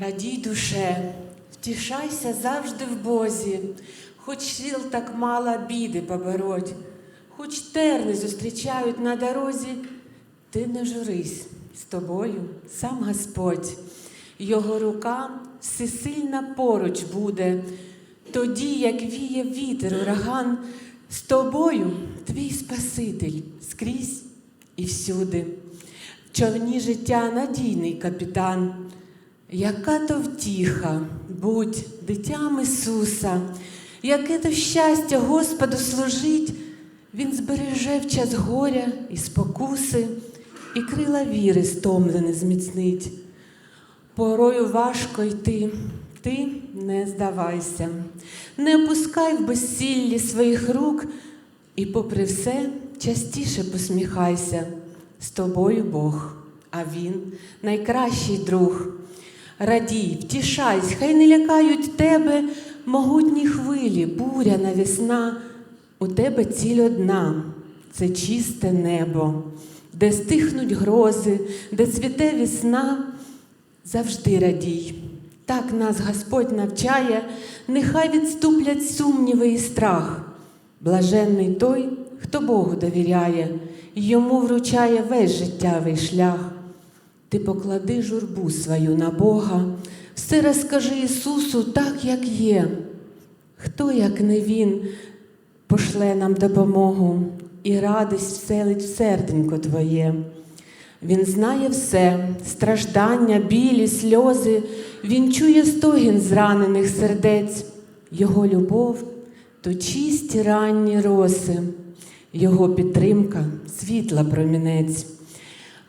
Радій душе, втішайся завжди в Бозі, хоч сил так мало біди побороть, хоч терни зустрічають на дорозі, ти не журись, з тобою сам Господь, Його рука всесильна поруч буде, тоді, як віє вітер ураган, з тобою твій Спаситель скрізь і всюди. В човні життя надійний капітан. Яка то втіха, будь дитям Ісуса, яке то щастя Господу служить, Він збереже в час горя і спокуси, і крила віри стомлене зміцнить. Порою важко йти, ти не здавайся, не опускай в безсіллі своїх рук, і, попри все, частіше посміхайся. З тобою Бог, а Він найкращий друг. Радій, втішайсь, хай не лякають тебе могутні хвилі, буря навісна. У тебе ціль одна це чисте небо, де стихнуть грози, де цвіте весна. Завжди радій. Так нас Господь навчає, нехай відступлять сумніви і страх. Блаженний той, хто Богу довіряє, йому вручає весь життєвий шлях. Ти поклади журбу свою на Бога, все розкажи Ісусу так, як є. Хто, як не Він, пошле нам допомогу і радість вселить в серденько Твоє. Він знає все, страждання, білі, сльози, Він чує стогін зранених сердець, Його любов то чисті ранні роси, Його підтримка світла промінець.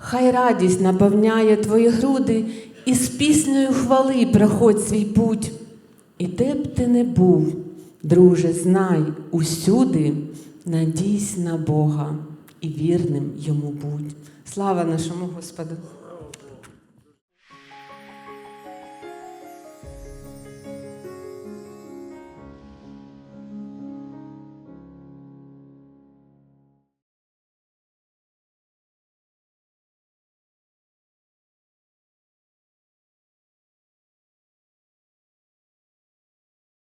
Хай радість наповняє твої груди, і з піснею хвали проходь свій путь. І де б ти не був, друже, знай, усюди надійсь на Бога і вірним йому будь. Слава нашому Господу!